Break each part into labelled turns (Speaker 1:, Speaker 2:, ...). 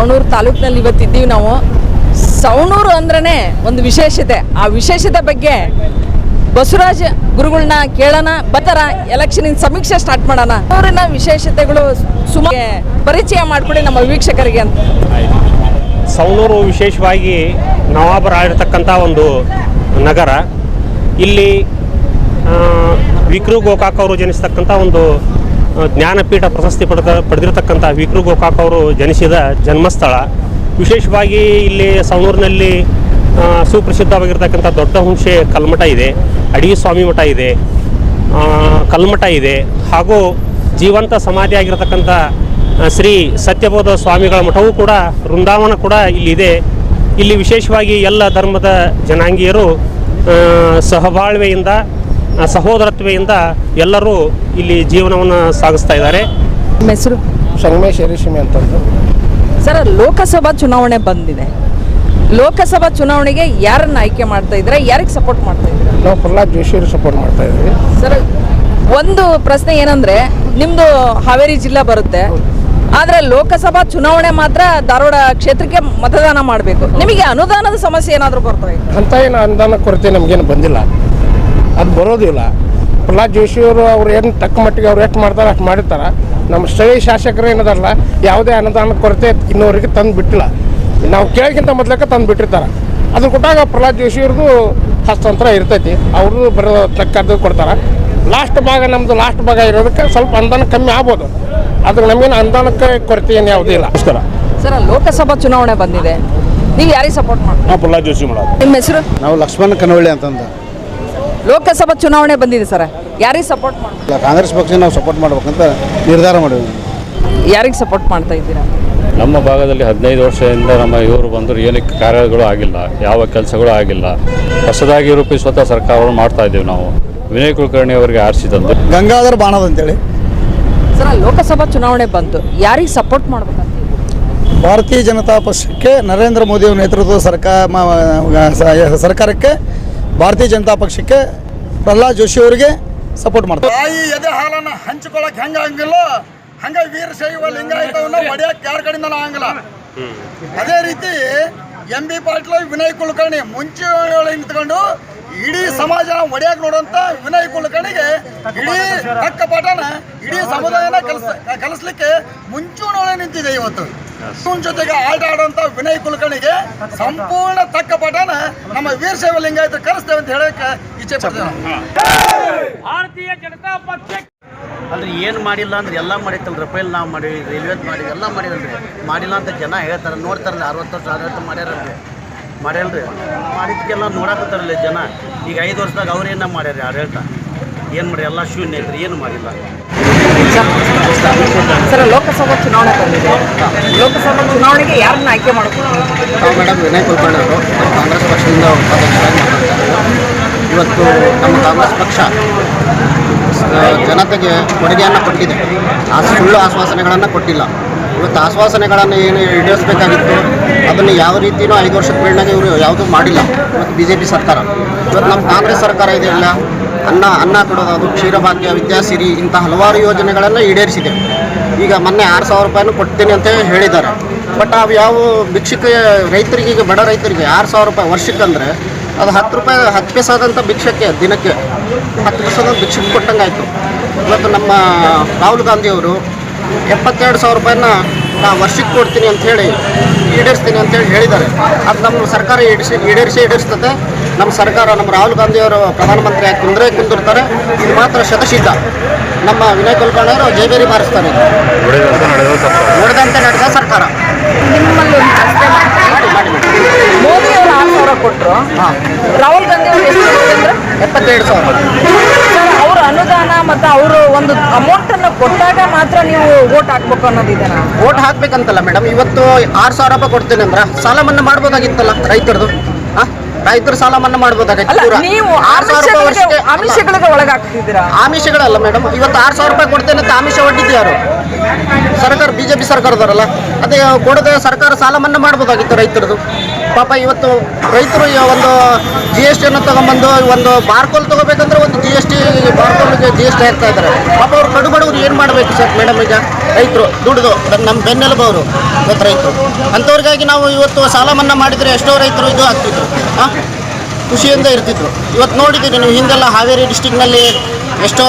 Speaker 1: ಸವಣೂರು ತಾಲೂಕಿನಲ್ಲಿ ಇವತ್ತಿದ್ದೀವಿ ನಾವು. ಸವಣೂರು ಅಂದ್ರೇ ಒಂದು ವಿಶೇಷತೆ. ಆ ವಿಶೇಷತೆ ಬಗ್ಗೆ ಬಸವರಾಜ ಗುರುಗಳನ್ನ ಕೇಳೋಣ, ಬತ್ತರ ಎಲೆಕ್ಷನಿನ ಸಮೀಕ್ಷೆ ಸ್ಟಾರ್ಟ್ ಮಾಡೋಣ. ಊರಿನ ವಿಶೇಷತೆಗಳು ಸುಮಾರು ಪರಿಚಯ ಮಾಡಿಕೊಡಿ ನಮ್ಮ ವೀಕ್ಷಕರಿಗೆ ಅಂತ.
Speaker 2: ಸವಣೂರು ವಿಶೇಷವಾಗಿ ನವಾಬರಾಗಿರ್ತಕ್ಕಂಥ ಒಂದು ನಗರ. ಇಲ್ಲಿ ವಿಕ್ರು ಗೋಕಾಕ್ ಅವರು ಜನಿಸ್ತಕ್ಕಂಥ ಒಂದು ಜ್ಞಾನಪೀಠ ಪ್ರಶಸ್ತಿ ಪಡೆದ ಪಡೆದಿರತಕ್ಕಂಥ ವಿಕ್ರು ಗೋಕಾಕ್ ಅವರು ಜನಿಸಿದ ಜನ್ಮಸ್ಥಳ. ವಿಶೇಷವಾಗಿ ಇಲ್ಲಿ ಸವಣೂರಿನಲ್ಲಿ ಸುಪ್ರಸಿದ್ಧವಾಗಿರ್ತಕ್ಕಂಥ ದೊಡ್ಡ ಹುಣಸೆ ಕಲ್ಮಠ ಇದೆ, ಅಡಿಗೆ ಸ್ವಾಮಿ ಮಠ ಇದೆ ಕಲ್ಮಠ ಇದೆ. ಹಾಗೂ ಜೀವಂತ ಸಮಾಧಿ ಆಗಿರತಕ್ಕಂಥ ಶ್ರೀ ಸತ್ಯಬೋಧ ಸ್ವಾಮಿಗಳ ಮಠವೂ ಕೂಡ, ವೃಂದಾವನ ಕೂಡ ಇಲ್ಲಿದೆ. ಇಲ್ಲಿ ವಿಶೇಷವಾಗಿ ಎಲ್ಲ ಧರ್ಮದ ಜನಾಂಗೀಯರು ಸಹಬಾಳ್ವೆಯಿಂದ ಸಹೋದರತ್ವೆಯಿಂದ ಎಲ್ಲರೂ ಇಲ್ಲಿ ಜೀವನವನ್ನು ಸಾಗಿಸ್ತಾ ಇದ್ದಾರೆ.
Speaker 1: ನಿಮ್ಮ ಹೆಸರು
Speaker 3: ಸಂಗಮೇಶ್ ರೇಷ್ಮೆ ಅಂತಂದು
Speaker 1: ಸರ್ ಲೋಕಸಭಾ ಚುನಾವಣೆ ಬಂದಿದೆ. ಲೋಕಸಭಾ ಚುನಾವಣೆಗೆ ಯಾರನ್ನ ಆಯ್ಕೆ ಮಾಡ್ತಾ ಇದ್ರೆ ಯಾರಿಗೆ ಸಪೋರ್ಟ್ ಮಾಡ್ತಾ ಇದ್ದೀರಾ?
Speaker 3: ನಾವು ಪ್ರಹ್ಲಾದ್ ಜೋಶಿಯವ್ರು ಸಪೋರ್ಟ್ ಮಾಡ್ತಾ ಇದ್ದೀವಿ.
Speaker 1: ಸರ್ ಒಂದು ಪ್ರಶ್ನೆ ಏನಂದ್ರೆ ನಿಮ್ದು ಹಾವೇರಿ ಜಿಲ್ಲಾ ಬರುತ್ತೆ. ಆದ್ರೆ ಲೋಕಸಭಾ ಚುನಾವಣೆ ಮಾತ್ರ ಧಾರವಾಡ ಕ್ಷೇತ್ರಕ್ಕೆ ಮತದಾನ ಮಾಡಬೇಕು. ನಿಮಗೆ ಅನುದಾನದ ಸಮಸ್ಯೆ ಏನಾದರೂ ಬರ್ತಾ ಇದೆ
Speaker 3: ಅಂತ ಏನು ಅನುದಾನ ಕೊರತೆ ನಮಗೇನು ಬಂದಿಲ್ಲ. ಅದು ಬರೋದಿಲ್ಲ. ಪ್ರಹ್ಲಾದ್ ಜೋಶಿಯವರು ಅವ್ರು ಏನು ತಕ್ಕ ಮಟ್ಟಿಗೆ ಅವ್ರು ಎಷ್ಟು ಮಾಡ್ತಾರೆ ಅಷ್ಟು ಮಾಡಿರ್ತಾರೆ. ನಮ್ಮ ಸ್ಥಳೀಯ ಶಾಸಕರು ಏನದಲ್ಲ ಯಾವುದೇ ಅನುದಾನ ಕೊರತೆ ಇನ್ನೋರಿಗೆ ತಂದು ಬಿಟ್ಟಿಲ್ಲ. ನಾವು ಕೇಳಕ್ಕಿಂತ ಮೊದ್ಲಕ್ಕೆ ತಂದು ಬಿಟ್ಟಿರ್ತಾರೆ. ಅದ್ರ ಕೊಟ್ಟಾಗ ಪ್ರಹ್ಲಾದ್ ಜೋಶಿಯವ್ರದ್ದು ಹಸ್ತಾಂತರ ಇರ್ತೈತಿ. ಅವ್ರದ್ದು ಬರೋ ತಕ್ಕದ್ದು ಕೊಡ್ತಾರೆ. ಲಾಸ್ಟ್ ಭಾಗ ನಮ್ಮದು ಲಾಸ್ಟ್ ಭಾಗ ಇರೋದಕ್ಕೆ ಸ್ವಲ್ಪ ಅನುದಾನ ಕಮ್ಮಿ ಆಗ್ಬೋದು. ಆದ್ರೆ ನಮಗೇನು ಅನುದಾನಕ್ಕೆ ಕೊರತೆ ಏನು ಯಾವುದೂ ಇಲ್ಲ. ನಮಸ್ಕಾರ.
Speaker 1: ಸರ್ ಲೋಕಸಭಾ ಚುನಾವಣೆ ಬಂದಿದೆ. ನೀವು ಯಾರಿಗೆ ಸಪೋರ್ಟ್ ಮಾಡಿ
Speaker 4: ನಾವು ಪ್ರಹ್ಲಾದ್ ಜೋಶಿ ಮಾಡೋದು
Speaker 1: ನಿಮ್ಮ ಹೆಸರು?
Speaker 5: ನಾವು ಲಕ್ಷ್ಮಣ ಕನವಳ್ಳಿ ಅಂತಂದು.
Speaker 1: ಲೋಕಸಭಾ ಚುನಾವಣೆ ಬಂದಿದೆ ಸರ್. ಯಾರಿಗೆ ಸಪೋರ್ಟ್ ಮಾಡಿ
Speaker 5: ಇಲ್ಲ, ಕಾಂಗ್ರೆಸ್ ಪಕ್ಷ ನಾವು ಸಪೋರ್ಟ್ ಮಾಡ್ಬೇಕಂತ ನಿರ್ಧಾರ ಮಾಡಿದ್ವಿ.
Speaker 1: ಯಾರಿಗೆ ಸಪೋರ್ಟ್ ಮಾಡ್ತಾ ಇದ್ದೀರಾ?
Speaker 4: ನಮ್ಮ ಭಾಗದಲ್ಲಿ ಹದಿನೈದು ವರ್ಷದಿಂದ ನಮ್ಮ ಇವರು ಬಂದರು ಏನಕ್ಕೆ ಕಾರ್ಯಗಳು ಆಗಿಲ್ಲ ಯಾವ ಕೆಲಸಗಳು ಆಗಿಲ್ಲ. ಹೊಸದಾಗಿ ರೂಪಿಸುವಂಥ ಸರ್ಕಾರಗಳು ಮಾಡ್ತಾ ಇದ್ದೀವಿ ನಾವು. ವಿನಯ್ ಕುಲಕರ್ಣಿ ಅವರಿಗೆ ಆರಿಸಿ ತಂದು.
Speaker 5: ಗಂಗಾಧರ ಬಾಣದ ಅಂತೇಳಿ.
Speaker 1: ಸರ್ ಲೋಕಸಭಾ ಚುನಾವಣೆ ಬಂತು ಯಾರಿಗೆ ಸಪೋರ್ಟ್ ಮಾಡ್ಬೇಕಂತ
Speaker 5: ಭಾರತೀಯ ಜನತಾ ಪಕ್ಷಕ್ಕೆ ನರೇಂದ್ರ ಮೋದಿ ಅವರ ನೇತೃತ್ವದ ಸರ್ಕಾರ ಸರ್ಕಾರಕ್ಕೆ ಭಾರತೀಯ ಜನತಾ ಪಕ್ಷಕ್ಕೆ ಪ್ರಹ್ಲಾದ್ ಜೋಶಿ ಅವರಿಗೆ ಸಪೋರ್ಟ್ ಮಾಡ್ತಾರೆ.
Speaker 6: ತಾಯಿ ಎದೆ ಹಾಲನ್ನು ಹಂಚಿಕೊಳ್ಳಕ್ ಹೆಂಗ ಹಂಗಿಲ್ಲ ಹಂಗ ವೀರಶೈವ ಲಿಂಗಾಯತವನ್ನ ಒಡೆಯಕ್ ಯಾರ ಕಡೆಯಿಂದ ಆಗಂಗಿಲ್ಲ. ಅದೇ ರೀತಿ ಎಂ ಬಿ ಪಾಟೀಲ್ ವಿನಯ್ ಕುಲಕರ್ಣಿ ಮುಂಚೆ ನಿಂತ್ಕೊಂಡು ಇಡೀ ಸಮಾಜನ ಒಡೆಯಕ್ ನೋಡುವಂತ ವಿನಯ್ ಕುಲಕರ್ಣಿಗೆ ಇಡೀ ಪಕ್ಕ ಪಾಠನ ಇಡೀ ಸಮುದಾಯನ ಕಲಸ ಕಲಿಸ್ಲಿಕ್ಕೆ ಮುಂಚೂಣಿ ನಿಂತಿದೆ ಇವತ್ತು. ಜೊತೆಗೆ ಆಟ ಆಡುವಂತ ವಿನಯ್ ಕುಲಕರ್ಣಿಗೆ ಸಂಪೂರ್ಣ ತಕ್ಕ ಪಠನ ನಮ್ಮ ವೀರಶೈವ ಲಿಂಗಾಯತ ಕರೆಸ್ತೇವೆ ಅಂತ ಹೇಳಕ್ಕೆ ಇಚ್ಛೆ ಜನತಾ ಪಕ್ಷ
Speaker 7: ಅಲ್ರಿ ಏನು ಮಾಡಿಲ್ಲ ಅಂದ್ರೆ ಎಲ್ಲ ಮಾಡಿತ್ತಲ್ಲ ರಫೇಲ್ ನಾವು ಮಾಡಿ ರೈಲ್ವೆ ಮಾಡಿ ಎಲ್ಲ ಮಾಡಿದಲ್ರಿ. ಮಾಡಿಲ್ಲ ಅಂತ ಜನ ಹೇಳ್ತಾರೆ ನೋಡ್ತಾರಲ್ಲ ಅರವತ್ತು ವರ್ಷ ಅರವತ್ತು ಮಾಡ್ಯಾರಲ್ರಿ. ಮಾಡ್ಯಾಲ್ರಿ ಮಾಡಿದ್ದಕ್ಕೆಲ್ಲ ನೋಡಾಕತ್ತಾರಲ್ಲ ಜನ. ಈಗ ಐದು ವರ್ಷದಾಗ ಅವ್ರೇನ ಮಾಡ್ಯಾರ ಆಡಳಿತ ಏನು ಮಾಡಿ ಎಲ್ಲ ಶೂನ್ಯ ಐತ್ರಿ ಏನು ಮಾಡಿಲ್ಲ.
Speaker 1: ಸರ್, ಲೋಕಸಭಾ ಚುನಾವಣೆ ಬಂದಿದೆ. ಲೋಕಸಭಾ ಚುನಾವಣೆಗೆ ಯಾರನ್ನ ಆಯ್ಕೆ ಮಾಡಬೇಕು
Speaker 5: ನಾವು ಮೇಡಮ್ ವಿನಯ್ ಕುಲಕರ್ಣಿ ಅವರು ಕಾಂಗ್ರೆಸ್ ಪಕ್ಷದಿಂದ ಉಪಾಧ್ಯಕ್ಷರಾಗಿ ಇವತ್ತು ನಮ್ಮ ಕಾಂಗ್ರೆಸ್ ಪಕ್ಷ ಜನತೆಗೆ ಕೊಡುಗೆಯನ್ನು ಕೊಟ್ಟಿದೆ. ಆ ಸುಳ್ಳು ಆಶ್ವಾಸನೆಗಳನ್ನು ಕೊಟ್ಟಿಲ್ಲ. ಇವತ್ತು ಆಶ್ವಾಸನೆಗಳನ್ನು ಏನು ಈಡೇರಿಸಬೇಕಾಗಿತ್ತು? ಅದನ್ನು ಯಾವ ರೀತಿಯೂ ಐದು ವರ್ಷದ ಮೇಲ್ನಾಗ ಇವರು ಯಾವುದೂ ಮಾಡಿಲ್ಲ. ಇವತ್ತು ಬಿ ಜೆ ಪಿ ಸರ್ಕಾರ. ಇವತ್ತು ನಮ್ಮ ಕಾಂಗ್ರೆಸ್ ಸರ್ಕಾರ ಇದೆಯಲ್ಲ? ಅನ್ನ ಅನ್ನ ಕೊಡೋದಾದ್ರು ಕ್ಷೀರಭಾಗ್ಯ ವಿದ್ಯಾಸಿರಿ ಇಂಥ ಹಲವಾರು ಯೋಜನೆಗಳನ್ನು ಈಡೇರಿಸಿದೆ. ಈಗ ಮೊನ್ನೆ ಆರು ಸಾವಿರ ರೂಪಾಯಿನೂ ಕೊಡ್ತೀನಿ ಅಂತ ಹೇಳಿದ್ದಾರೆ. ಬಟ್ ಅವು ಯಾವ ಭಿಕ್ಷಕ ರೈತರಿಗೆ, ಈಗ ಬಡ ರೈತರಿಗೆ ಆರು ಸಾವಿರ ರೂಪಾಯಿ ವರ್ಷಕ್ಕಂದರೆ ಅದು ಹತ್ತು ರೂಪಾಯಿ, ಹತ್ತು ಪೈಸಾದಂಥ ಭಿಕ್ಷಕ್ಕೆ ದಿನಕ್ಕೆ ಹತ್ತು ಪೈಸಾದ ಭಿಕ್ಷಕ್ಕೆ ಕೊಟ್ಟಂಗಾಯ್ತು. ಇವತ್ತು ನಮ್ಮ ರಾಹುಲ್ ಗಾಂಧಿಯವರು ಎಪ್ಪತ್ತೆರಡು ಸಾವಿರ ರೂಪಾಯಿನ ನಾ ವರ್ಷಕ್ಕೆ ಕೊಡ್ತೀನಿ ಅಂತ ಹೇಳಿ ಈಡೇರಿಸ್ತೀನಿ ಅಂತೇಳಿ ಹೇಳಿದ್ದಾರೆ. ಅದು ನಮ್ಮ ಸರ್ಕಾರ ಈಡಿಸಿ ಈಡೇರಿಸಿ ಈಡೇರಿಸ್ತದೆ. ನಮ್ಮ ಸರ್ಕಾರ ನಮ್ಮ ರಾಹುಲ್ ಗಾಂಧಿಯವರು ಪ್ರಧಾನಮಂತ್ರಿ ಆಗಿ ಕುಂದ್ರೆ ಕುಂದಿರ್ತಾರೆ. ಇದು ಮಾತ್ರ ಶತಸಿದ್ಧ ನಮ್ಮ ವಿನಯ್ ಕುಲಕರ್ಣಿ ಅವರು ಜೈಬೇರಿ ಮಾರಿಸ್ತಾರೆ. ನೋಡಿದಂತೆ ನಡೆದ ಸರ್ಕಾರ.
Speaker 1: ನಿಮ್ಮಲ್ಲಿ ಒಂದು ಪ್ರಶ್ನೆ ಮಾಡ್ತೀನಿ.
Speaker 5: ಮಾಡಿ ಮಾಡಿ.
Speaker 1: ಮೋದಿ ಅವರು ಆರು ಸಾವಿರ ಕೊಟ್ಟರು ರಾಹುಲ್ ಗಾಂಧಿ ಅವರು
Speaker 5: ಎಪ್ಪತ್ತೆರಡು ಸಾವಿರ.
Speaker 1: ಅನುದಾನ ಮತ್ತು ಅವರು ಒಂದು ಅಮೌಂಟನ್ನು ಕೊಟ್ಟಾಗ ಮಾತ್ರ ನೀವು ಓಟ್ ಹಾಕ್ಬೇಕು ಅನ್ನೋದಿದೆ
Speaker 5: ಓಟ್ ಹಾಕ್ಬೇಕಂತಲ್ಲ ಮೇಡಮ್ ಇವತ್ತು ಆರು ಸಾವಿರ ರೂಪಾಯಿ ಕೊಡ್ತೇನೆ ಅಂದ್ರೆ ಸಾಲ ಮನ್ನಾ ಮಾಡ್ಬೋದಾಗಿತ್ತಲ್ಲ ರೈತರದು? ರೈತರು ಸಾಲ ಮನ್ನಾ ಮಾಡ್ಬೋದಾಗಿತ್ತು.
Speaker 1: ನೀವು
Speaker 5: ಆರು ಸಾವಿರ ರೂಪಾಯಿ
Speaker 1: ಆಮಿಷಗಳಿಗೆ
Speaker 5: ವರ್ಷಕ್ಕೆ ಅಲ್ಲ,
Speaker 1: ಆಮಿಷಗಳಿಗೆ ಒಳಗಾಗ್ತಿದ್ದೀರಾ?
Speaker 5: ಆಮಿಷಗಳಲ್ಲ ಮೇಡಮ್ ಇವತ್ತು ಆರು ಸಾವಿರ ರೂಪಾಯಿ ಕೊಡ್ತೇನೆ ಅಂತ ಆಮಿಷ ಒಡ್ಡಿದ್ದು ಯಾರು? ಸರ್ಕಾರ ಬಿಜೆಪಿ ಸರ್ಕಾರದವರಲ್ಲ. ಅದೇ ಕೊಡದೆ ಸರ್ಕಾರ ಸಾಲ ಮನ್ನಾ ಮಾಡ್ಬೋದಾಗಿತ್ತು ರೈತರದು. ಪಾಪ ಇವತ್ತು ರೈತರು ಒಂದು ಜಿ ಎಸ್ ಟಿಯನ್ನು ತಗೊಂಬಂದು ಒಂದು ಬಾರ್ಕೋಲ್ ತಗೋಬೇಕಂದ್ರೆ ಒಂದು ಜಿ ಎಸ್ ಟಿ ಬಾರ್ಕೋಲ್ಗೆ ಜಿ ಎಸ್ ಟಿ ಹಾಕ್ತಾ ಇದ್ದಾರೆ. ಪಾಪ ಅವ್ರು ಕಡು ಏನು ಮಾಡಬೇಕು ಸರ್? ಮೇಡಮ್ ಈಗ ರೈತರು, ದುಡಿದು ನಮ್ಮ ಬೆನ್ನೆಲುಬು ಅವರು ಇವತ್ತು ರೈತರು. ಅಂಥವ್ರಿಗಾಗಿ ನಾವು ಇವತ್ತು ಸಾಲ ಮನ್ನಾ ಮಾಡಿದರೆ ಎಷ್ಟೋ ರೈತರು ಇದು ಆಗ್ತಿದ್ರು. ಹಾಂ ಖುಷಿಯಿಂದ ಇರ್ತಿದ್ರು. ಇವತ್ತು ನೋಡಿದ್ದೀರಿ ನೀವು ಹಿಂದೆಲ್ಲ ಹಾವೇರಿ ಡಿಸ್ಟಿಕ್ನಲ್ಲಿ ಎಷ್ಟೋ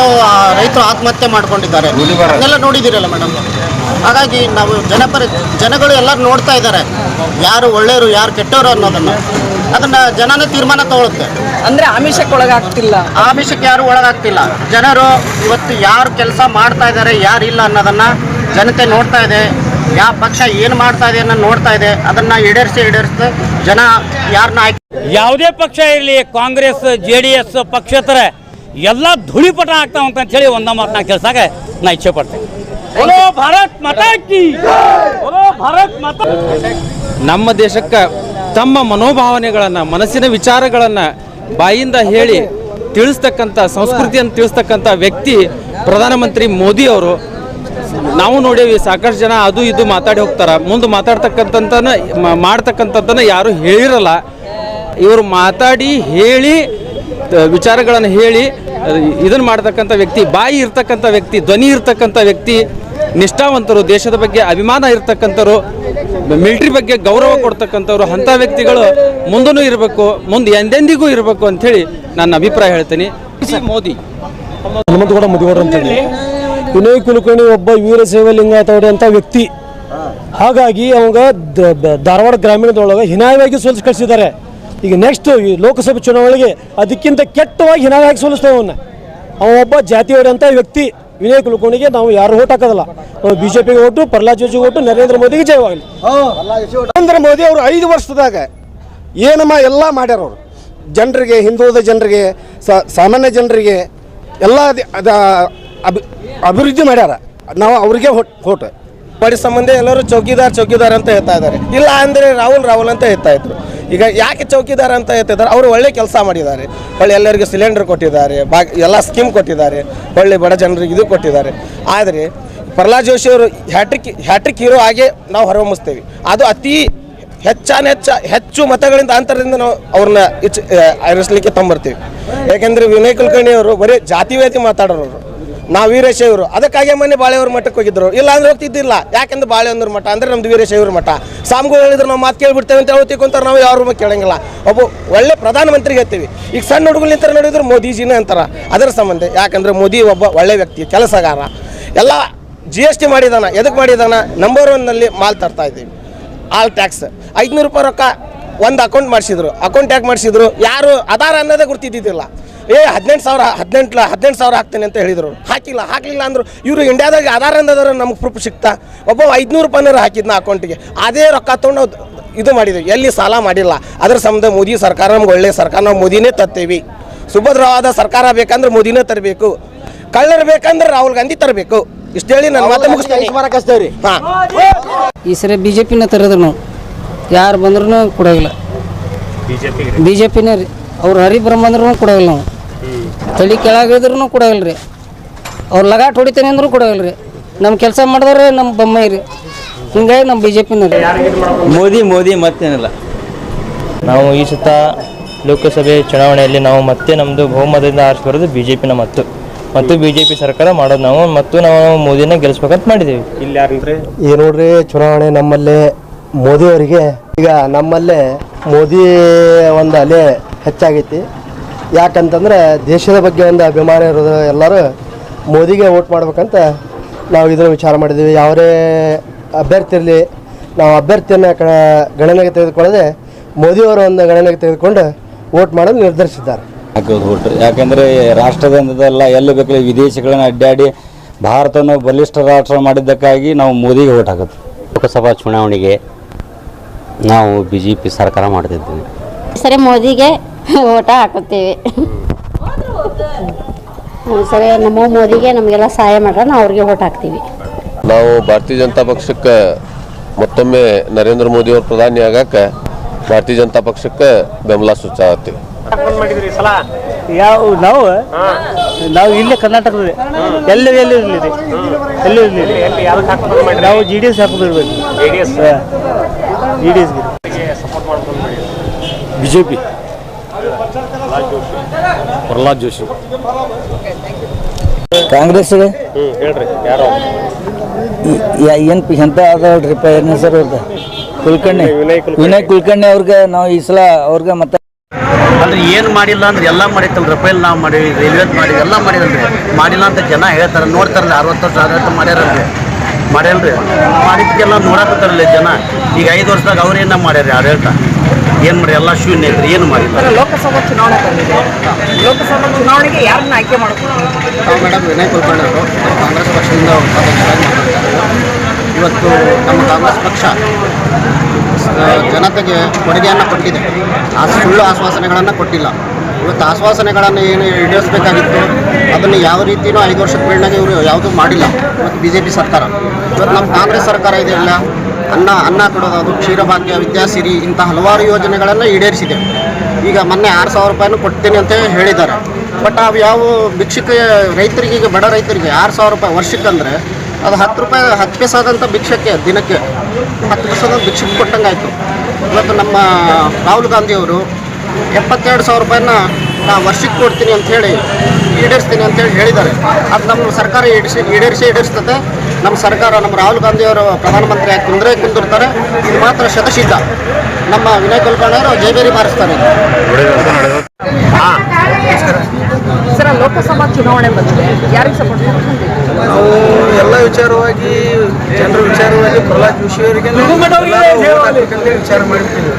Speaker 5: ರೈತರು ಆತ್ಮಹತ್ಯೆ ಮಾಡ್ಕೊಂಡಿದ್ದಾರೆ. ಅದನ್ನೆಲ್ಲ ನೋಡಿದ್ದೀರಲ್ಲ ಮೇಡಮ್ ಹಾಗಾಗಿ ನಾವು ಜನಪರ ಜನಗಳು ಎಲ್ಲರೂ ನೋಡ್ತಾ ಇದ್ದಾರೆ. ಯಾರು ಒಳ್ಳೆಯವರು ಯಾರು ಕೆಟ್ಟವರು ಅನ್ನೋದನ್ನು. ಅದನ್ನು ಜನನೇ ತೀರ್ಮಾನ ತಗೊಳುತ್ತೆ.
Speaker 1: ಅಂದ್ರೆ ಆಮಿಷಕ್ಕೆ ಒಳಗಾಗ್ತಿಲ್ಲ.
Speaker 5: ಆಮಿಷಕ್ಕೆ ಯಾರು ಒಳಗಾಗ್ತಿಲ್ಲ. ಜನರು ಇವತ್ತು ಯಾರು ಕೆಲಸ ಮಾಡ್ತಾ ಇದ್ದಾರೆ ಯಾರು ಇಲ್ಲ ಅನ್ನೋದನ್ನು ಜನತೆ ನೋಡ್ತಾ ಇದೆ. ಯಾವ ಪಕ್ಷ ಏನು ಮಾಡ್ತಾ ಇದೆ ಅನ್ನೋ ನೋಡ್ತಾ ಇದೆ. ಅದನ್ನು ಈಡೇರಿಸಿ ಈಡೇರಿಸಿ ಜನ ಯಾರನ್ನ ಆಯ್ಕೆ
Speaker 8: ಯಾವುದೇ ಪಕ್ಷ ಇರಲಿ ಕಾಂಗ್ರೆಸ್ ಜೆ ಡಿ ಎಸ್ ಪಕ್ಷೇತರ ಎಲ್ಲ ಧೂಳಿಪಟ ಆಗ್ತಾವ ಅಂತ ಹೇಳಿ ಒಂದ ಮಾತು ನಾ ಕೇಳ್ಸಾಕ ನಾ ಇಚ್ಛೆ ಪಡ್ತೇನೆ. ಭಾರತ್ ಮಾತಾ ಭಾರತ್
Speaker 9: ನಮ್ಮ ದೇಶಕ್ಕೆ ತಮ್ಮ ಮನೋಭಾವನೆಗಳನ್ನ ಮನಸ್ಸಿನ ವಿಚಾರಗಳನ್ನ ಬಾಯಿಂದ ಹೇಳಿ ತಿಳಿಸ್ತಕ್ಕಂಥ ಸಂಸ್ಕೃತಿಯನ್ನು ತಿಳಿಸ್ತಕ್ಕಂಥ ವ್ಯಕ್ತಿ ಪ್ರಧಾನಮಂತ್ರಿ ಮೋದಿ ಅವರು. ನಾವು ನೋಡೇವಿ ಸಾಕಷ್ಟು ಜನ ಅದು ಇದು ಮಾತಾಡಿ ಹೋಗ್ತಾರ. ಮುಂದೆ ಮಾತಾಡ್ತಕ್ಕಂಥ ಮಾಡ್ತಕ್ಕಂಥದ್ದನ್ನು ಯಾರು ಹೇಳಿರಲ್ಲ. ಇವರು ಮಾತಾಡಿ ಹೇಳಿ ವಿಚಾರಗಳನ್ನು ಹೇಳಿ ಇದನ್ನು ಮಾಡ್ತಕ್ಕಂಥ ವ್ಯಕ್ತಿ, ಬಾಯಿ ಇರ್ತಕ್ಕಂಥ ವ್ಯಕ್ತಿ, ಧ್ವನಿ ಇರ್ತಕ್ಕಂಥ ವ್ಯಕ್ತಿ, ನಿಷ್ಠಾವಂತರು, ದೇಶದ ಬಗ್ಗೆ ಅಭಿಮಾನ ಇರ್ತಕ್ಕಂಥವ್ರು, ಮಿಲ್ಟ್ರಿ ಬಗ್ಗೆ ಗೌರವ ಕೊಡ್ತಕ್ಕಂಥವ್ರು, ಅಂಥ ವ್ಯಕ್ತಿಗಳು ಮುಂದೂ ಇರಬೇಕು, ಮುಂದೆ ಎಂದೆಂದಿಗೂ ಇರಬೇಕು ಅಂಥೇಳಿ ನನ್ನ ಅಭಿಪ್ರಾಯ ಹೇಳ್ತೀನಿ. ಮೋದಿ.
Speaker 10: ಹನುಮಂತಗೌಡ ಮುದಿಗೌಡ ಅಂತೇಳಿ. ವಿನಯ್ ಕುಲಕರ್ಣಿ ಒಬ್ಬ ವೀರಶೈವ ಲಿಂಗಾಯತವಡಿ ಅಂತ ವ್ಯಕ್ತಿ. ಹಾಗಾಗಿ ಅವಾಗ ಧಾರವಾಡ ಗ್ರಾಮೀಣದೊಳಗೆ ಹಿನಾಯವಾಗಿ ಸೋಲಿಸಿ ಕಳಿಸಿದ್ದಾರೆ. ಈಗ ನೆಕ್ಸ್ಟ್ ಈ ಲೋಕಸಭೆ ಚುನಾವಣೆಗೆ ಅದಕ್ಕಿಂತ ಕೆಟ್ಟವಾಗಿ ಹಿನಾಯವಾಗಿ ಸೋಲಿಸ್ತೇವೆ ಅವನ್ನ ಅವ ಒಬ್ಬ ಜಾತಿಯವರಿ ಅಂತ ವ್ಯಕ್ತಿ ವಿನಯ್ ಕುಲಕರ್ಣಿಗೆ ನಾವು ಯಾರು ಓಟ್ ಹಾಕೋದಿಲ್ಲ. ನಾವು ಬಿಜೆಪಿಗೆ ಜೆ ಪಿಗೆ ಓಟು ಪ್ರಹ್ಲಾದ್ ಜೋಶಿ ಓಟು ನರೇಂದ್ರ ಮೋದಿಗೆ ಜಯವಾಗಲಿ.
Speaker 3: ನರೇಂದ್ರ ಮೋದಿ ಅವರು ಐದು ವರ್ಷದಾಗ ಏನಮ್ಮ ಎಲ್ಲ ಮಾಡ್ಯಾರ ಅವರು. ಜನರಿಗೆ ಹಿಂದುಳಿದ ಜನರಿಗೆ ಸ- ಸಾಮಾನ್ಯ ಜನರಿಗೆ ಎಲ್ಲ ಅದ ಅಭಿ ಅಭಿವೃದ್ಧಿ ಮಾಡ್ಯಾರ. ನಾವು ಅವ್ರಿಗೆ ಹೊಟ್ ಹೋಟ್ ಮಾಡಿ ಸಂಬಂಧ ಎಲ್ಲರೂ ಚೌಕಿದಾರ್ ಚೌಕಿದಾರ್ ಅಂತ ಹೇಳ್ತಾ ಇದ್ದಾರೆ. ಇಲ್ಲ ಅಂದರೆ ರಾಹುಲ್ ರಾಹುಲ್ ಅಂತ ಹೇಳ್ತಾ ಇದ್ರು. ಈಗ ಯಾಕೆ ಚೌಕಿದಾರ ಅಂತ ಹೇಳ್ತಿದ್ದಾರೆ? ಅವರು ಒಳ್ಳೆ ಕೆಲಸ ಮಾಡಿದ್ದಾರೆ. ಒಳ್ಳೆ ಎಲ್ಲರಿಗೂ ಸಿಲಿಂಡರ್ ಕೊಟ್ಟಿದ್ದಾರೆ ಬಾ ಎಲ್ಲ ಸ್ಕೀಮ್ ಕೊಟ್ಟಿದ್ದಾರೆ, ಒಳ್ಳೆ ಬಡ ಜನರಿಗೆ ಇದು ಕೊಟ್ಟಿದ್ದಾರೆ. ಆದರೆ ಪ್ರಹ್ಲಾದ್ ಜೋಶಿ ಅವರು ಹ್ಯಾಟ್ರಿಕ್ ಹ್ಯಾಟ್ರಿಕ್ ಹೀರೋ ಹಾಗೆ ನಾವು ಹೊರಹೊಮ್ಮಿಸ್ತೇವೆ ಅದು ಅತಿ ಹೆಚ್ಚಾನ ಹೆಚ್ಚ, ಹೆಚ್ಚು ಮತಗಳಿಂದ ಅಂತರದಿಂದ ನಾವು ಅವ್ರನ್ನ ಇಚ್ ಆರಿಸ್ಲಿಕ್ಕೆ ತಂಬರ್ತೀವಿ. ಯಾಕೆಂದ್ರೆ ವಿನಯ್ ಕುಲಕರ್ಣಿ ಅವರು ಬರೀ ಜಾತಿವೇತಿ ಮಾತಾಡೋರು ನಾವು ವೀರಶೈವರು. ಅದಕ್ಕಾಗಿ ಮೊನ್ನೆ ಬಾಳೆಯವ್ರ ಮಠಕ್ಕೆ ಹೋಗಿದ್ರು. ಇಲ್ಲ ಅಂದ್ರೆ ಹೋಗ್ತಿದ್ದಿಲ್ಲ. ಯಾಕಂದ್ರೆ ಬಾಳೆಹೊಂದ್ರ ಮಠ ಅಂದ್ರೆ ನಮ್ದು ವೀರಶೈವರ ಮಠ. ಸಾಮ್ಗಳು ಹೇಳಿದ್ರೆ ನಾವು ಮಾತು ಕೇಳ್ಬಿಡ್ತೇವೆ ಅಂತ ಹೇಳಿ ತಿಳ್ಕೊಂತಾರೆ ನಾವು ಯಾರು ಕೇಳಂಗಿಲ್ಲ. ಒಬ್ಬ ಒಳ್ಳೆ ಪ್ರಧಾನಮಂತ್ರಿಗೆ ಹೇಳ್ತೀವಿ. ಈಗ ಸಣ್ಣ ಹುಡುಗರು ನಿಂತರ ನೋಡಿದ್ರು ಮೋದಿಜಿನ ಅಂತಾರ. ಅದರ ಸಂಬಂಧ. ಯಾಕಂದ್ರೆ ಮೋದಿ ಒಬ್ಬ ಒಳ್ಳೆ ವ್ಯಕ್ತಿ, ಕೆಲಸಗಾರ. ಎಲ್ಲ ಜಿ ಎಸ್ ಟಿ ಮಾಡಿದಾನ. ಎದಕ್ಕೆ ಮಾಡಿದಾನ? ನಂಬರ್ ಒನ್ನಲ್ಲಿ ಮಾಲ್ ತರ್ತಾ ಇದ್ದೀವಿ. ಆಲ್ ಟ್ಯಾಕ್ಸ್ ಐದುನೂರು ರೂಪಾಯಿ ರೊಕ್ಕ ಒಂದು ಅಕೌಂಟ್ ಮಾಡಿಸಿದ್ರು. ಅಕೌಂಟ್ ಯಾಕೆ ಮಾಡಿಸಿದ್ರು? ಯಾರು, ಆಧಾರ ಅನ್ನೋದೇ ಗುರ್ತಿದ್ದಿದ್ದಿಲ್ಲ. ಏ ಹದಿನೆಂಟು ಸಾವಿರ ಹದಿನೆಂಟು ಹದಿನೆಂಟು ಸಾವಿರ ಹಾಕ್ತೇನೆ ಅಂತ ಹೇಳಿದರು. ಹಾಕಿಲ್ಲ ಹಾಕಲಿಲ್ಲ ಅಂದರು ಇವರು ಇಂಡಿಯಾದಾಗ ಆಧಾರ ಅಂದದ್ರೆ ನಮ್ಗೆ ಪ್ರೂಫ್ ಸಿಗ್ತಾ ಒಬ್ಬ ಐದುನೂರು ರೂಪಾಯಿನಾರ ಹಾಕಿದ್ನ ಅಕೌಂಟಿಗೆ ಅದೇ ರೊಕ್ಕ ತೊಗೊಂಡು ಇದು ಮಾಡಿದ್ವಿ ಎಲ್ಲಿ ಸಾಲ ಮಾಡಿಲ್ಲ. ಅದ್ರ ಸಂಬಂಧ ಮೋದಿ ಸರ್ಕಾರ ನಮ್ಗೆ ಒಳ್ಳೆಯ ಸರ್ಕಾರ ನಾವು ಮೋದಿನೇ ತತ್ತೇವಿ ಸುಭದ್ರವಾದ ಸರ್ಕಾರ ಬೇಕಂದ್ರೆ ಮೋದಿನೇ ತರಬೇಕು. ಕಳ್ಳರು ಬೇಕಂದ್ರೆ ರಾಹುಲ್ ಗಾಂಧಿ ತರಬೇಕು. ಇಷ್ಟು ಹೇಳಿ ನನ್ನ ಮಾತು ಮುಗಿಸ್ತೇನೆ. ಹಾಂ.
Speaker 11: ಈ ಸರಿ ಬಿ ಜೆ ಪಿನ ತರೋದ್ರು ನಾವು. ಯಾರು ಬಂದ್ರೂ ಕೊಡೋಗಿಲ್ಲ. ಬಿ ಜೆ ಪಿನೇ ರೀ. ಅವ್ರು ಹರಿಬ್ರಹ್ಮ ಅಂದ್ರೂ ಕೊಡೋಲ್ಲ ನಾವು. ತಲೆ ಕೆಳಗಿಳಿದ್ರೂ ಕೊಡೋಲ್ಲ ರೀ. ಅವ್ರು ಲಗಾಟ್ ಹೊಡಿತೇನೆ ಅಂದ್ರೂ ಕೊಡೋಲ್ಲ ರೀ. ನಮ್ಮ ಕೆಲಸ ಮಾಡಿದ್ರೆ ನಮ್ಮ ಬೊಮ್ಮೈ ರೀ. ಹಿಂಗಾಗಿ ನಮ್ಮ ಬಿ ಜೆ ಪಿನ
Speaker 10: ಮೋದಿ ಮೋದಿ ಮತ್ತೇನಿಲ್ಲ.
Speaker 12: ನಾವು ಈ ಸುತ್ತ ಲೋಕಸಭೆ ಚುನಾವಣೆಯಲ್ಲಿ ನಾವು ಮತ್ತೆ ನಮ್ಮದು ಬಹುಮತದಿಂದ ಆರಿಸಿ ಬರೋದು ಬಿ ಜೆ ಪಿನ ಮತ್ತು. ಮತ್ತು ಬಿ ಜೆ ಪಿ ಸರ್ಕಾರ ಮಾಡೋದು ನಾವು ಮತ್ತು ನಾವು ಮೋದಿನ ಗೆಲ್ಲಿಸ್ಬೇಕಂತ ಮಾಡಿದ್ದೀವಿ.
Speaker 2: ಇಲ್ಲಿ ಯಾರಂದ್ರೆ?
Speaker 10: ಈ ನೋಡ್ರಿ ಚುನಾವಣೆ ನಮ್ಮಲ್ಲೇ ಮೋದಿಯವರಿಗೆ. ಈಗ ನಮ್ಮಲ್ಲೇ ಮೋದಿ ಒಂದು ಅಲೆ ಹೆಚ್ಚಾಗೈತಿ. ಯಾಕಂತಂದ್ರೆ ದೇಶದ ಬಗ್ಗೆ ಒಂದು ಅಭಿಮಾನ ಇರೋದು ಎಲ್ಲರೂ ಮೋದಿಗೆ ವೋಟ್ ಮಾಡ್ಬೇಕಂತ ನಾವು ಇದನ್ನು ವಿಚಾರ ಮಾಡಿದ್ದೀವಿ. ಯಾವುದೇ ಅಭ್ಯರ್ಥಿ ಇರಲಿ ನಾವು ಅಭ್ಯರ್ಥಿಯನ್ನು ಕ ಗಣನೆಗೆ ತೆಗೆದುಕೊಳ್ಳದೆ ಮೋದಿಯವರ ಒಂದು ಗಣನೆಗೆ ತೆಗೆದುಕೊಂಡು ವೋಟ್ ಮಾಡಲು ನಿರ್ಧರಿಸಿದ್ದಾರೆ.
Speaker 4: ಹಾಕೋದು ಓಟ್ ಯಾಕಂದರೆ ರಾಷ್ಟ್ರದಿಂದಲ್ಲ ಎಲ್ಲಿ ಬೇಕಲ್ಲಿ ವಿದೇಶಗಳನ್ನ ಅಡ್ಡಾಡಿ ಭಾರತವನ್ನು ಬಲಿಷ್ಠ ರಾಷ್ಟ್ರ ಮಾಡಿದ್ದಕ್ಕಾಗಿ ನಾವು ಮೋದಿಗೆ ಓಟ್ ಹಾಕೋದು.
Speaker 12: ಲೋಕಸಭಾ ಚುನಾವಣೆಗೆ ನಾವು ಬಿ ಜೆ ಪಿ ಸರ್ಕಾರ ಮಾಡ್ತಿದ್ದೀವಿ.
Speaker 11: ಸರಿ ಮೋದಿಗೆ ಓಟ ಹಾಕುತ್ತೀವಿ. ಸರಿ ನಮ್ಮ ಮೋದಿಗೆ ನಮಗೆಲ್ಲ ಸಹಾಯ ಮಾಡ್ರೆ ನಾವು ಅವ್ರಿಗೆ ಓಟ್ ಹಾಕ್ತೀವಿ.
Speaker 12: ನಾವು ಭಾರತೀಯ ಜನತಾ ಪಕ್ಷಕ್ಕೆ ಮತ್ತೊಮ್ಮೆ ನರೇಂದ್ರ ಮೋದಿ ಅವರು ಪ್ರಧಾನಿ ಆಗಕ್ಕೆ ಭಾರತೀಯ ಜನತಾ ಪಕ್ಷಕ್ಕೆ ಬೆಂಬಲ ಸೂಚಾಗತ್ತೀವಿ
Speaker 2: ಮಾಡಿದ್ರಿ ಸಲ?
Speaker 10: ಯಾವ ನಾವು? ನಾವು ಇಲ್ಲೇ ಕರ್ನಾಟಕದಲ್ಲಿ. ಎಲ್ಲಿ ಎಲ್ಲಿ ಇರಲಿ ಎಲ್ಲೂ ಇರಲಿ ನಾವು ಜಿ ಡಿ ಎಸ್ ಹಾಕೋದಿರ್ಬೇಕು
Speaker 2: ಇರಬೇಕು. D S
Speaker 10: G D
Speaker 2: S
Speaker 4: B J P Prahlad Joshi.
Speaker 13: Congress
Speaker 2: ಹ್ಞೂ ಹೇಳ್ರಿ ಯಾರು?
Speaker 13: ಏನು ಎಂತ ಅದಾಳ್ರಿಪ್ಪ ಏನ ಸರ್ ಅವ್ರದ್ದು ಕುಲಕರ್ಣಿ.
Speaker 2: ವಿನಯ್ ಕುಲಕರ್ಣಿ.
Speaker 13: ವಿನಯ್ ಕುಲಕರ್ಣಿ ಅವ್ರಿಗೆ ನಾವು ಈ ಸಲ ಅವ್ರಿಗೆ ಮತ್ತೆ
Speaker 7: ಅಂದ್ರೆ ಏನು ಮಾಡಿಲ್ಲ ಅಂದ್ರೆ ಎಲ್ಲ ಮಾಡಿತ್ತಲ್ಲ ರಫೇಲ್ ನಾವು ಮಾಡಿವಿ ರೈಲ್ವೆ ಮಾಡಿ ಎಲ್ಲ ಮಾಡಿದಲ್ರಿ. ಮಾಡಿಲ್ಲ ಅಂತ ಜನ ಹೇಳ್ತಾರೆ ನೋಡ್ತಾರಲ್ಲ ಅರವತ್ತು ವರ್ಷ ಆಡಳಿತ ಮಾಡ್ಯಾರಲ್ರಿ. ಮಾಡ್ಯಲ್ರಿ ಮಾಡಿದ್ದಕ್ಕೆಲ್ಲ ನೋಡಕತ್ತಾರಲ್ಲ ಜನ. ಈಗ ಐದು ವರ್ಷದಾಗ ಅವ್ರೇನ ಮಾಡ್ಯಾರ ಆಡಳಿತ? ಏನು ಮಾಡಿ ಎಲ್ಲ ಶೂನ್ಯ ಇದ್ರೆ ಏನು
Speaker 1: ಮಾಡಿ ಲೋಕಸಭಾ ಚುನಾವಣೆ ಬಂದಿದೆ. ಲೋಕಸಭಾ ಚುನಾವಣೆಗೆ ಯಾರನ್ನ ಆಯ್ಕೆ ಮಾಡ್ಕೊಂಡು
Speaker 5: ನಾವು ಮೇಡಮ್ ವಿನಯ್ ಕುಲಕರ್ಣಿ ಅವರು ಕಾಂಗ್ರೆಸ್ ಪಕ್ಷದಿಂದ ಉಪಾಧ್ಯಕ್ಷರಾಗಿ ಇವತ್ತು ನಮ್ಮ ಕಾಂಗ್ರೆಸ್ ಪಕ್ಷ ಜನತೆಗೆ ಕೊಡುಗೆಯನ್ನು ಕೊಟ್ಟಿದೆ. ಆ ಸುಳ್ಳು ಆಶ್ವಾಸನೆಗಳನ್ನು ಕೊಟ್ಟಿಲ್ಲ. ಇವತ್ತು ಆಶ್ವಾಸನೆಗಳನ್ನು ಏನು ಈಡೇರಿಸಬೇಕಾಗಿತ್ತು? ಅದನ್ನು ಯಾವ ರೀತಿಯೂ ಐದು ವರ್ಷದ ಮೇಲ್ನಾಗೆ ಇವರು ಯಾವುದೂ ಮಾಡಿಲ್ಲ. ಇವತ್ತು ಬಿ ಜೆ ಪಿ ಸರ್ಕಾರ. ಇವತ್ತು ನಮ್ಮ ಕಾಂಗ್ರೆಸ್ ಸರ್ಕಾರ ಇದೆಯಲ್ಲ? ಅನ್ನ ಅನ್ನ ಕೊಡೋದಾದ್ರು ಕ್ಷೀರಭಾಗ್ಯ, ವಿದ್ಯಾಸಿರಿ ಇಂಥ ಹಲವಾರು ಯೋಜನೆಗಳನ್ನು ಈಡೇರಿಸಿದೆ. ಈಗ ಮೊನ್ನೆ ಆರು ಸಾವಿರ ರೂಪಾಯಿನೂ ಕೊಡ್ತೀನಿ ಅಂತ ಹೇಳಿದ್ದಾರೆ. ಬಟ್ ಅವು ಯಾವ ಭಿಕ್ಷಕ ರೈತರಿಗೆ, ಈಗ ಬಡ ರೈತರಿಗೆ ಆರು ಸಾವಿರ ರೂಪಾಯಿ ವರ್ಷಕ್ಕಂದರೆ ಅದು ಹತ್ತು ರೂಪಾಯಿ, ಹತ್ತು ಪೈಸಾದಂಥ ಭಿಕ್ಷಕ್ಕೆ ದಿನಕ್ಕೆ. ಹತ್ತು ಪೈಸಾದ ಭಿಕ್ಷಕ್ಕೆ ಕೊಟ್ಟಂಗೆ ಆಯಿತು ಇವತ್ತು ನಮ್ಮ ರಾಹುಲ್ ಗಾಂಧಿಯವರು ಎಪ್ಪತ್ತೆರಡು ಸಾವಿರ ರೂಪಾಯಿನ ನಾ ವರ್ಷಕ್ಕೆ ಕೊಡ್ತೀನಿ ಅಂತ ಹೇಳಿ ಈಡೇರಿಸ್ತೀನಿ ಅಂತೇಳಿ ಹೇಳಿದ್ದಾರೆ. ಅದು ನಮ್ಮ ಸರ್ಕಾರ ಈಡೇರಿಸಿ ಈಡೇರಿಸಿ, ಈಡೇರಿಸ್ತದೆ. ನಮ್ಮ ಸರ್ಕಾರ ನಮ್ಮ ರಾಹುಲ್ ಗಾಂಧಿಯವರು ಪ್ರಧಾನಮಂತ್ರಿ ಆಗಿ ಕುಂದ್ರೆ ಕುಂದಿರ್ತಾರೆ. ಇದು ಮಾತ್ರ ಶತಸಿದ್ಧ ನಮ್ಮ ವಿನಯ್ ಕುಲಕರ್ಣಿ ಅವರು ಜೈಬೇರಿ ಬಾರಿಸ್ತಾರೆ
Speaker 1: ಸರ್ ಲೋಕಸಭಾ ಚುನಾವಣೆ ಬಂದಿದೆ. ಯಾರಿಗೆ ಸಪೋರ್ಟ್
Speaker 14: ನಾವು ಎಲ್ಲ ವಿಚಾರವಾಗಿ ಜನರ ವಿಚಾರವಾಗಿ ಪ್ರಹ್ಲಾದ್ ಜೋಶಿ ಅವರಿಗೆ ವಿಚಾರ ಮಾಡಿರ್ತೀವಿ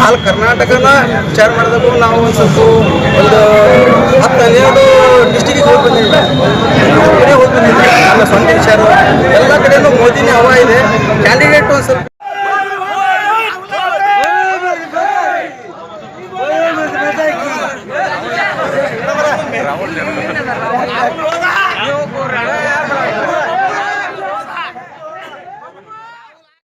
Speaker 14: ಹಾಲ್ ಕರ್ನಾಟಕನ ವಿಚಾರ ಮಾಡಿದಾಗ ನಾವು ಒಂದು ಸ್ವಲ್ಪ ಒಂದು ಹತ್ತು